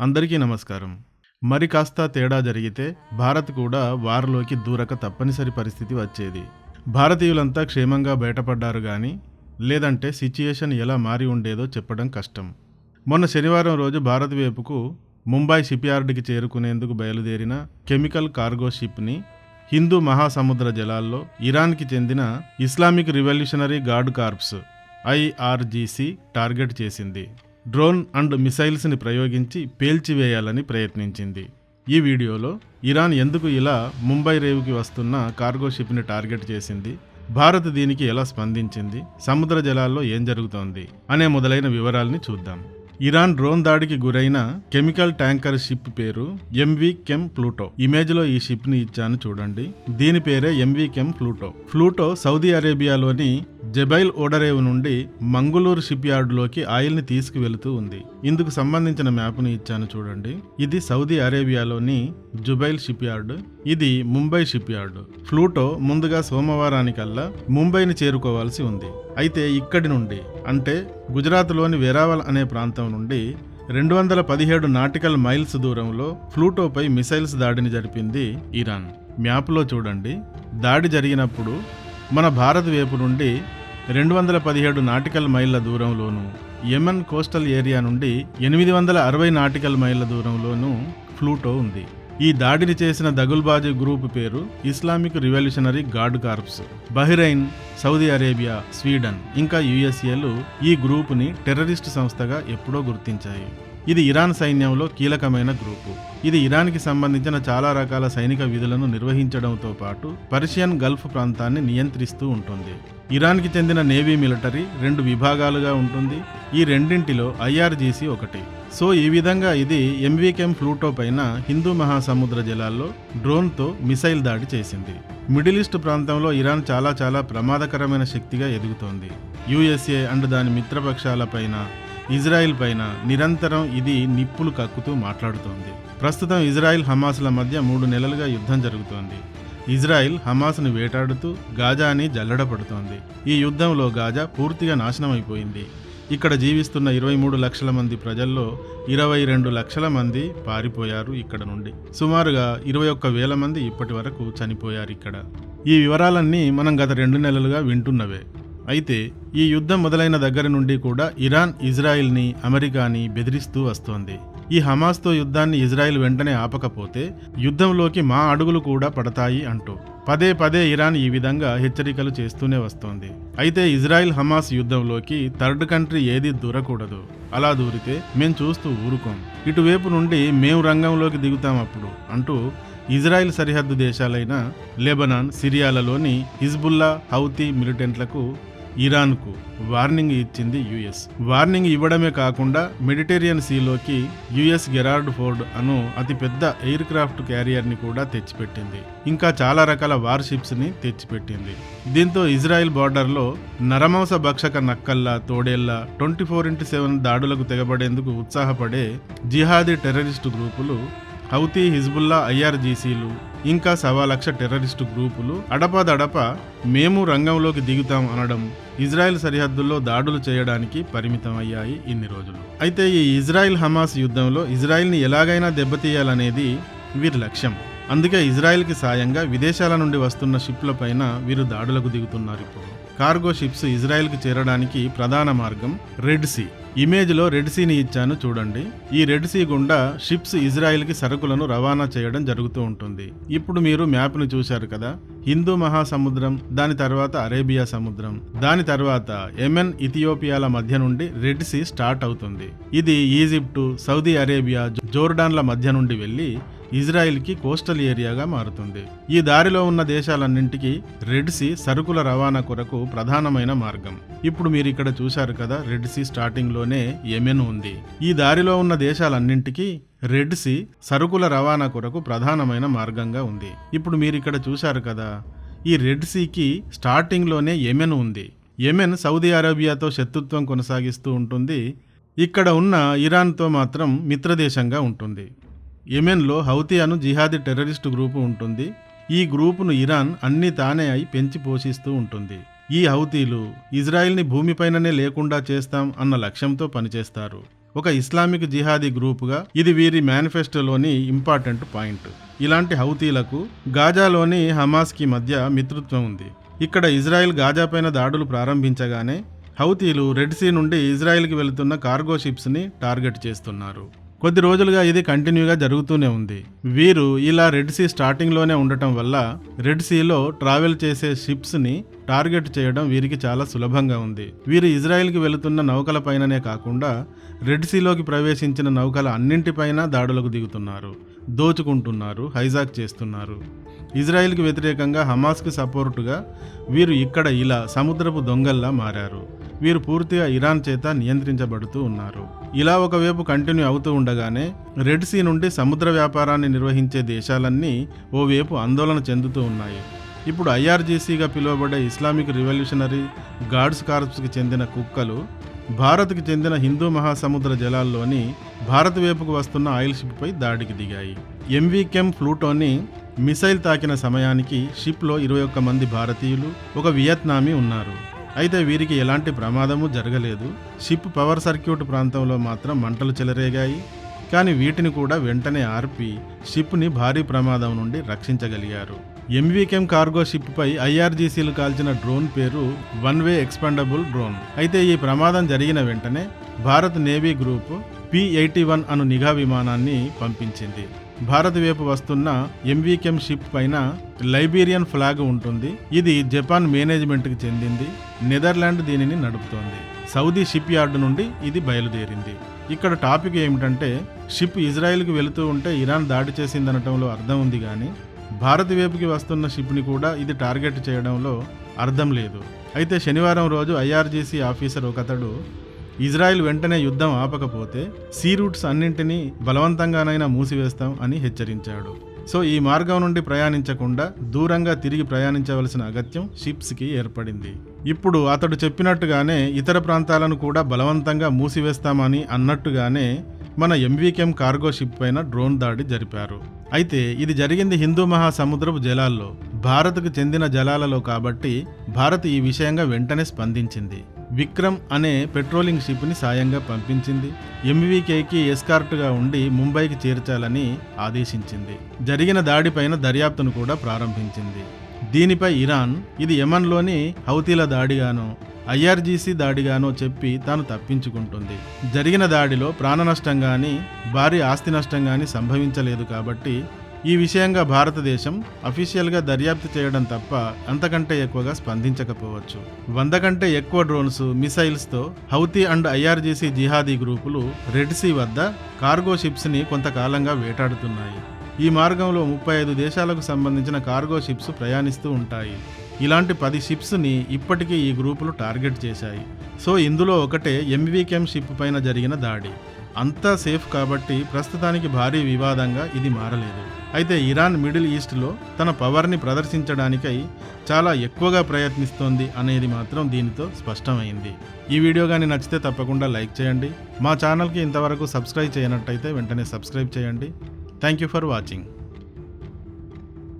అందరికీ నమస్కారం. మరి కాస్త తేడా జరిగితే భారత్ కూడా వారిలోకి దూరక తప్పనిసరి పరిస్థితి వచ్చేది. భారతీయులంతా క్షేమంగా బయటపడ్డారు కానీ లేదంటే సిచ్యుయేషన్ ఎలా మారి ఉండేదో చెప్పడం కష్టం. మొన్న శనివారం రోజు భారత్ వైపుకు ముంబై షిప్యార్డ్కి చేరుకునేందుకు బయలుదేరిన కెమికల్ కార్గో షిప్ని హిందూ మహాసముద్ర జలాల్లో ఇరాన్కి చెందిన Islamic revolutionary guard corps IRGC target చేసింది. డ్రోన్ అండ్ మిసైల్స్ని ప్రయోగించి పేల్చివేయాలని ప్రయత్నించింది. ఈ వీడియోలో ఇరాన్ ఎందుకు ఇలా ముంబై రేవుకి వస్తున్న కార్గో షిప్ని టార్గెట్ చేసింది? భారత్ దీనికి ఎలా స్పందించింది? సముద్ర జలాల్లో ఏం జరుగుతోంది? అనే మొదలైన వివరాల్ని చూద్దాం. ఇరాన్ డ్రోన్ దాడికి గురైన కెమికల్ ట్యాంకర్ షిప్ పేరు ఎంవి కెమ్ ప్లూటో ఇమేజ్లో ఈ షిప్ని ఇచ్చాను చూడండి. దీని పేరే MV Chem Pluto Pluto Saudi అరేబియాలోని జబైల్ ఓడరేవు నుండి మంగుళూరు షిప్ యార్డ్లోకి ఆయిల్ని తీసుకువెళుతూ ఉంది. ఇందుకు సంబంధించిన మ్యాప్ని ఇచ్చాను చూడండి. ఇది సౌదీ అరేబియాలోని జుబైల్ షిప్ యార్డ్ ఇది ముంబై షిప్ యార్డ్ ఫ్లూటో ముందుగా సోమవారానికల్లా ముంబైని చేరుకోవాల్సి ఉంది. అయితే ఇక్కడి నుండి అంటే గుజరాత్లోని వెరావల్ అనే ప్రాంతం నుండి రెండు వందల పదిహేడు నాటికల్ మైల్స్ దూరంలో ఫ్లూటోపై మిసైల్స్ దాడిని జరిపింది ఇరాన్. మ్యాప్లో చూడండి. దాడి జరిగినప్పుడు మన భారత్ వైపు నుండి రెండు వందల పదిహేడు నాటికల్ మైళ్ళ దూరంలోను యెమెన్ కోస్టల్ ఏరియా నుండి ఎనిమిది వందల అరవై నాటికల్ మైళ్ళ దూరంలోనూ ఫ్లూటో ఉంది. ఈ దాడిని చేసిన దగుల్బాజీ గ్రూప్ పేరు Islamic revolutionary guard corps. Bahrain Saudi Arabia Sweden ఇంకా యుఎస్ఏలు ఈ గ్రూపుని టెర్రరిస్ట్ సంస్థగా ఎప్పుడో గుర్తించాయి. ఇది ఇరాన్ సైన్యంలో కీలకమైన గ్రూపు. ఇది ఇరాన్కి సంబంధించిన చాలా రకాల సైనిక విధులను నిర్వహించడంతో పాటు పర్షియన్ గల్ఫ్ ప్రాంతాన్ని నియంత్రిస్తూ ఉంటుంది. ఇరాన్కి చెందిన నేవీ మిలిటరీ రెండు విభాగాలుగా ఉంటుంది. ఈ రెండింటిలో ఐఆర్జీసీ ఒకటి. సో ఈ విధంగా ఇది ఎంవీకెం ఫ్లూటో పైన హిందూ మహాసముద్ర జలాల్లో డ్రోన్తో మిసైల్ దాడి చేసింది. మిడిల్ ఈస్ట్ ప్రాంతంలో ఇరాన్ చాలా చాలా ప్రమాదకరమైన శక్తిగా ఎదుగుతోంది. యుఎస్ఏ అండ్ దాని మిత్రపక్షాల పైన ఇజ్రాయిల్ పైన నిరంతరం ఇది నిప్పులు కక్కుతూ మాట్లాడుతోంది. ప్రస్తుతం ఇజ్రాయిల్ హమాస్ల మధ్య మూడు నెలలుగా యుద్ధం జరుగుతోంది. ఇజ్రాయిల్ హమాస్ను వేటాడుతూ గాజాని జల్లడపడుతోంది. ఈ యుద్ధంలో గాజా పూర్తిగా నాశనమైపోయింది. ఇక్కడ జీవిస్తున్న ఇరవై మూడు లక్షల మంది ప్రజల్లో ఇరవై రెండు లక్షల మంది పారిపోయారు ఇక్కడ నుండి. సుమారుగా ఇరవై ఒక్క వేల మంది ఇప్పటి వరకు చనిపోయారు ఇక్కడ. ఈ వివరాలన్నీ మనం గత రెండు నెలలుగా వింటున్నవే. అయితే ఈ యుద్ధం మొదలైన దగ్గర నుండి కూడా ఇరాన్ ఇజ్రాయిల్ని అమెరికాని బెదిరిస్తూ వస్తోంది. ఈ హమాస్తో యుద్ధాన్ని ఇజ్రాయిల్ వెంటనే ఆపకపోతే యుద్ధంలోకి మా అడుగులు కూడా పడతాయి అంటూ పదే పదే ఇరాన్ ఈ విధంగా హెచ్చరికలు చేస్తూనే వస్తోంది. అయితే ఇజ్రాయిల్ హమాస్ యుద్ధంలోకి థర్డ్ కంట్రీ ఏది దూరకూడదు. అలా దూరితే మేం చూస్తూ ఊరుకోం. ఇటువైపు నుండి మేము రంగంలోకి దిగుతాం అప్పుడు అంటూ ఇజ్రాయిల్ సరిహద్దు దేశాలైన లెబనాన్ సిరియాలలోని హిజ్బుల్లా హౌతీ మిలిటెంట్లకు ఇరాన్కు వార్నింగ్ ఇచ్చింది యుఎస్. వార్నింగ్ ఇవ్వడమే కాకుండా మెడిటేరియన్ సీలోకి యుఎస్ గెరార్డ్ ఫోర్డ్ అను అతిపెద్ద ఎయిర్ క్రాఫ్ట్ క్యారియర్ని కూడా తెచ్చిపెట్టింది. ఇంకా చాలా రకాల వార్షిప్స్ని తెచ్చిపెట్టింది. దీంతో ఇజ్రాయెల్ బార్డర్లో నరమాంస భక్షక నక్కల్లా తోడేళ్ళ ట్వంటీ ఫోర్ ఇంటూ సెవెన్ దాడులకు తెగబడేందుకు ఉత్సాహపడే జిహాదీ టెర్రరిస్టు గ్రూపులు హౌతీ హిజ్బుల్లా ఐఆర్జీసీలు ఇంకా సవా లక్ష టెర్రరిస్టు గ్రూపులు అడపాదడప మేము రంగంలోకి దిగుతాం అనడం ఇజ్రాయెల్ సరిహద్దుల్లో దాడులు చేయడానికి పరిమితమయ్యాయి ఇన్ని రోజులు. అయితే ఈ ఇజ్రాయెల్ హమాస్ యుద్ధంలో ఇజ్రాయెల్ని ఎలాగైనా దెబ్బతీయాలనేది వీరి లక్ష్యం. అందుకే ఇజ్రాయెల్కి సాయంగా విదేశాల నుండి వస్తున్న షిప్ల పైన వీరు దాడులకు దిగుతున్నారు ఇప్పుడు. కార్గో షిప్స్ ఇజ్రాయెల్కి చేరడానికి ప్రధాన మార్గం రెడ్ సీ. ఇమేజ్లో రెడ్ సీని ఇచ్చాను చూడండి. ఈ రెడ్ సీ గుండా షిప్స్ ఇజ్రాయెల్కి సరుకులను రవాణా చేయడం జరుగుతూ ఉంటుంది. ఇప్పుడు మీరు మ్యాప్ను చూశారు కదా? హిందూ మహాసముద్రం దాని తర్వాత అరేబియా సముద్రం దాని తర్వాత ఎమెన్ ఇథియోపియాల మధ్య నుండి రెడ్ సీ స్టార్ట్ అవుతుంది. ఇది ఈజిప్టు సౌదీ అరేబియా జోర్డాన్ల మధ్య నుండి వెళ్ళి ఇజ్రాయిల్కి కోస్టల్ ఏరియాగా మారుతుంది. ఈ దారిలో ఉన్న దేశాలన్నింటికి రెడ్ సీ సరుకుల రవాణా కొరకు ప్రధానమైన మార్గం. ఇప్పుడు మీరు ఇక్కడ చూశారు కదా రెడ్ సీ స్టార్టింగ్లోనే యెమెన్ ఉంది. ఈ దారిలో ఉన్న దేశాలన్నింటికీ రెడ్ సీ సరుకుల రవాణా కొరకు ప్రధానమైన మార్గంగా ఉంది. ఇప్పుడు మీరు ఇక్కడ చూశారు కదా ఈ రెడ్ సీకి స్టార్టింగ్లోనే యెమెన్ ఉంది. యెమెన్ సౌదీ అరేబియాతో శత్రుత్వం కొనసాగిస్తూ ఉంటుంది. ఇక్కడ ఉన్న ఇరాన్తో మాత్రం మిత్రదేశంగా ఉంటుంది. యెమెన్లో హౌతీ అను జిహాదీ టెర్రరిస్టు గ్రూపు ఉంటుంది. ఈ గ్రూపును ఇరాన్ అన్ని తానే అయి పెంచి పోషిస్తూ ఉంటుంది. ఈ హౌతీలు ఇజ్రాయిల్ని భూమిపైననే లేకుండా చేస్తాం అన్న లక్ష్యంతో పనిచేస్తారు. ఒక ఇస్లామిక్ జిహాదీ గ్రూపుగా ఇది వీరి మేనిఫెస్టోలోని ఇంపార్టెంట్ పాయింట్. ఇలాంటి హౌతీలకు గాజాలోని హమాస్కి మధ్య మిత్రత్వం ఉంది. ఇక్కడ ఇజ్రాయెల్ గాజా పైన దాడులు ప్రారంభించగానే హౌతీలు రెడ్ సీ నుండి ఇజ్రాయెల్కి వెళుతున్న కార్గో షిప్స్ని టార్గెట్ చేస్తున్నారు. కొద్ది రోజులుగా ఇది కంటిన్యూగా జరుగుతూనే ఉంది. వీరు ఇలా రెడ్ సీ స్టార్టింగ్లోనే ఉండటం వల్ల రెడ్ సీలో ట్రావెల్ చేసే షిప్స్ని టార్గెట్ చేయడం వీరికి చాలా సులభంగా ఉంది. వీరు ఇజ్రాయెల్కి వెళుతున్న నౌకల పైననే కాకుండా రెడ్ సీలోకి ప్రవేశించిన నౌకల అన్నింటిపైన దాడులకు దిగుతున్నారు దోచుకుంటున్నారు హైజాక్ చేస్తున్నారు. ఇజ్రాయెల్కి వ్యతిరేకంగా హమాస్కి సపోర్టుగా వీరు ఇక్కడ ఇలా సముద్రపు దొంగల్లా మారారు. వీరు పూర్తిగా ఇరాన్ చేత నియంత్రించబడుతూ ఉన్నారు. ఇలా ఒకవైపు కంటిన్యూ అవుతూ ఉండగానే రెడ్ సీ నుండి సముద్ర వ్యాపారాన్ని నిర్వహించే దేశాలన్నీ ఓవైపు ఆందోళన చెందుతూ ఉన్నాయి. ఇప్పుడు ఐఆర్జీసీగా పిలువబడే ఇస్లామిక్ రివల్యూషనరీ గార్డ్స్ కార్ప్స్కి చెందిన కుక్కలు భారత్కి చెందిన హిందూ మహాసముద్ర జలాల్లోని భారత్ వైపుకు వస్తున్న ఆయిల్ షిప్పై దాడికి దిగాయి. ఎంవీకెమ్ ఫ్లూటోని మిసైల్ తాకిన సమయానికి షిప్లో ఇరవై ఒక్క మంది భారతీయులు ఒక వియత్నామీ ఉన్నారు. అయితే వీరికి ఎలాంటి ప్రమాదము జరగలేదు. షిప్ పవర్ సర్క్యూట్ ప్రాంతంలో మాత్రం మంటలు చెలరేగాయి. కానీ వీటిని కూడా వెంటనే ఆర్పి షిప్ని భారీ ప్రమాదం నుండి రక్షించగలిగారు. ఎంవీకెం కార్గో షిప్పై ఐఆర్జీసీలు కాల్చిన డ్రోన్ పేరు వన్ వే ఎక్స్పాండబుల్ డ్రోన్. అయితే ఈ ప్రమాదం జరిగిన వెంటనే Bharat navy group P eighty one అను నిఘా విమానాన్ని పంపించింది. భారత్ వైపు వస్తున్న ఎంవీకెమ్ షిప్ పైన లైబీరియన్ ఫ్లాగ్ ఉంటుంది. ఇది జపాన్ మేనేజ్మెంట్కి చెందింది. నెదర్లాండ్ దీనిని నడుపుతోంది. సౌదీ షిప్ యార్డు నుండి ఇది బయలుదేరింది. ఇక్కడ టాపిక్ ఏమిటంటే షిప్ ఇజ్రాయెల్కి వెళుతూ ఉంటే ఇరాన్ దాడి చేసిందనటంలో అర్థం ఉంది కానీ భారత్ వైపుకి వస్తున్న షిప్ని కూడా ఇది టార్గెట్ చేయడంలో అర్థం లేదు. అయితే శనివారం రోజు ఐఆర్జీసీ ఆఫీసర్ ఒకతడు ఇజ్రాయెల్ వెంటనే యుద్ధం ఆపకపోతే సీ రూట్స్ అన్నింటినీ బలవంతంగానైనా మూసివేస్తాం అని హెచ్చరించాడు. సో ఈ మార్గం నుండి ప్రయాణించకుండా దూరంగా తిరిగి ప్రయాణించవలసిన అగత్యం షిప్స్కి ఏర్పడింది. ఇప్పుడు అతడు చెప్పినట్టుగానే ఇతర ప్రాంతాలను కూడా బలవంతంగా మూసివేస్తామని అన్నట్టుగానే మన ఎంవీకెం కార్గో షిప్ పైన డ్రోన్ దాడి జరిపారు. అయితే ఇది జరిగింది హిందూ మహాసముద్రపు జలాల్లో భారత్కు చెందిన జలాలలో కాబట్టి భారత్ ఈ విషయంగా వెంటనే స్పందించింది. విక్రమ్ అనే పెట్రోలింగ్ షిప్ని సాయంగా పంపించింది. ఎంవీకేకి ఎస్కార్ట్గా ఉండి ముంబైకి చేర్చాలని ఆదేశించింది. జరిగిన దాడిపైన దర్యాప్తును కూడా ప్రారంభించింది. దీనిపై ఇరాన్ ఇది యమన్లోని హౌతీల దాడిగానో ఐఆర్జీసీ దాడిగానో చెప్పి తాను తప్పించుకుంటుంది. జరిగిన దాడిలో ప్రాణ నష్టం కానీ భారీ ఆస్తి నష్టం కానీ సంభవించలేదు కాబట్టి ఈ విషయంగా భారతదేశం అఫీషియల్గా దర్యాప్తు చేయడం తప్ప అంతకంటే ఎక్కువగా స్పందించకపోవచ్చు. వంద కంటే ఎక్కువ డ్రోన్స్ మిసైల్స్తో హౌతీ అండ్ ఐఆర్జీసీ జిహాదీ గ్రూపులు రెడ్ సీ వద్ద కార్గో షిప్స్ని కొంతకాలంగా వేటాడుతున్నాయి. ఈ మార్గంలో ముప్పై ఐదు దేశాలకు సంబంధించిన కార్గో షిప్స్ ప్రయాణిస్తూ ఉంటాయి. ఇలాంటి పది షిప్స్ని ఇప్పటికీ ఈ గ్రూపులు టార్గెట్ చేశాయి. సో ఇందులో ఒకటే ఎంవీకెమ్ షిప్ పైన జరిగిన దాడి. అంతా సేఫ్ కాబట్టి ప్రస్తుతానికి భారీ వివాదంగా ఇది మారలేదు. అయితే ఇరాన్ మిడిల్ ఈస్ట్లో తన పవర్ని ప్రదర్శించడానికై చాలా ఎక్కువగా ప్రయత్నిస్తోంది అనేది మాత్రం దీనితో స్పష్టమైంది. ఈ వీడియో కానీ నచ్చితే తప్పకుండా లైక్ చేయండి. మా ఛానల్కి ఇంతవరకు సబ్స్క్రైబ్ చేయనట్టయితే వెంటనే సబ్స్క్రైబ్ చేయండి. Thank you for watching.